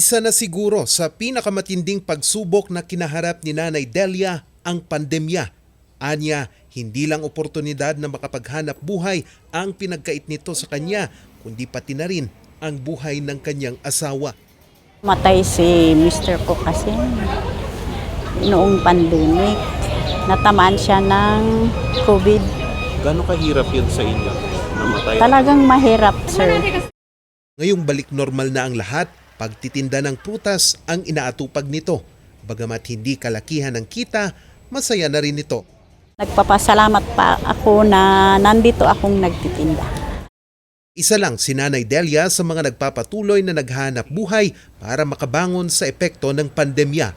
Isa na siguro sa pinakamatinding pagsubok na kinaharap ni Nanay Delia ang pandemya. Anya, hindi lang oportunidad na makapaghanap buhay ang pinagkait nito sa kanya, kundi pati na rin ang buhay ng kanyang asawa. Matay si Mr. ko kasi noong pandemic. Natamaan siya ng COVID. Gano'ng kahirap yun sa inyo? Namatay? Talagang mahirap, sir. Ngayong balik normal na ang lahat, pagtitinda ng prutas ang inaatupag nito. Bagamat hindi kalakihan ng kita, masaya na rin ito. Nagpapasalamat pa ako na nandito akong nagtitinda. Isa lang si Nanay Delia sa mga nagpapatuloy na naghanap buhay para makabangon sa epekto ng pandemya.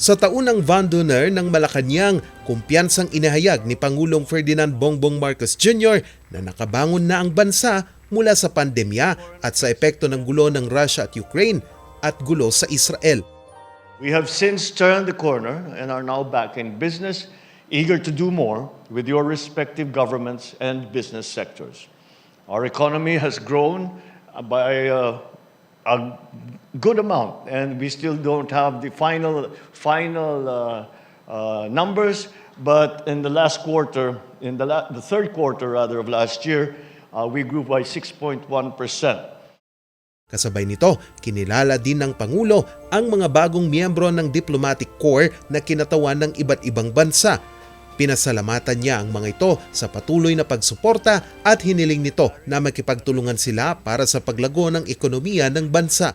Sa taunang Van Donner ng Malacanang, kumpiyansang inahayag ni Pangulong Ferdinand Bongbong Marcos Jr. na nakabangon na ang bansa mula sa pandemya at sa epekto ng gulo ng Russia at Ukraine at gulo sa Israel. We have since turned the corner and are now back in business, eager to do more with your respective governments and business sectors. Our economy has grown by uh, a good amount, and we still don't have the final, final uh, uh, numbers. But in the last quarter, in the, la- the third quarter rather of last year, uh, we grew by 6.1 percent. Kasabay nito, kinilala din ng Pangulo ang mga bagong miyembro ng Diplomatic Corps na kinatawan ng iba't ibang bansa. Pinasalamatan niya ang mga ito sa patuloy na pagsuporta at hiniling nito na makipagtulungan sila para sa paglago ng ekonomiya ng bansa.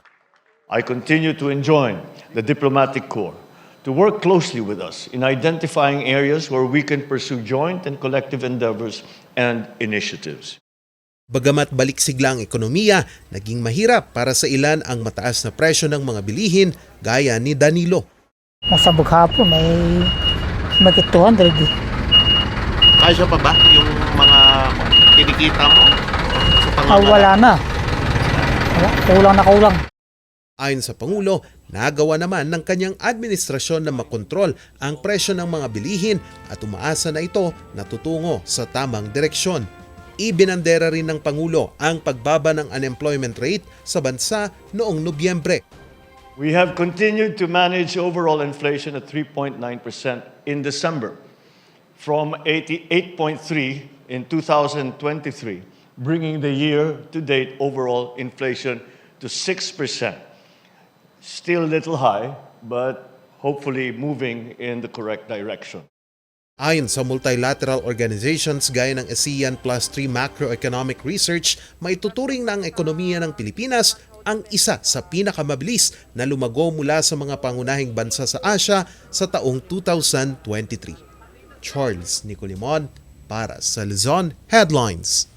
I continue to enjoin the diplomatic corps to work closely with us in identifying areas where we can pursue joint and collective endeavors and initiatives. Bagamat balik-sigla ang ekonomiya, naging mahirap para sa ilan ang mataas na presyo ng mga bilihin gaya ni Danilo. Nasa bughapon may magit 200 eh. Kasya pa ba yung mga kinikita mo? Sa Ah, wala na. Wala, Kulang na kulang. Ayon sa Pangulo, nagawa naman ng kanyang administrasyon na makontrol ang presyo ng mga bilihin at umaasa na ito na tutungo sa tamang direksyon. Ibinandera rin ng Pangulo ang pagbaba ng unemployment rate sa bansa noong Nobyembre. We have continued to manage overall inflation at 3.9% in December from 88.3 in 2023, bringing the year to date overall inflation to 6%. Still a little high, but hopefully moving in the correct direction. Ayon sa multilateral organizations gaya ng ASEAN Plus 3 Macroeconomic Research, maituturing na ang ekonomiya ng Pilipinas ang isa sa pinakamabilis na lumago mula sa mga pangunahing bansa sa Asia sa taong 2023. Charles Nicolimon para sa Luzon Headlines.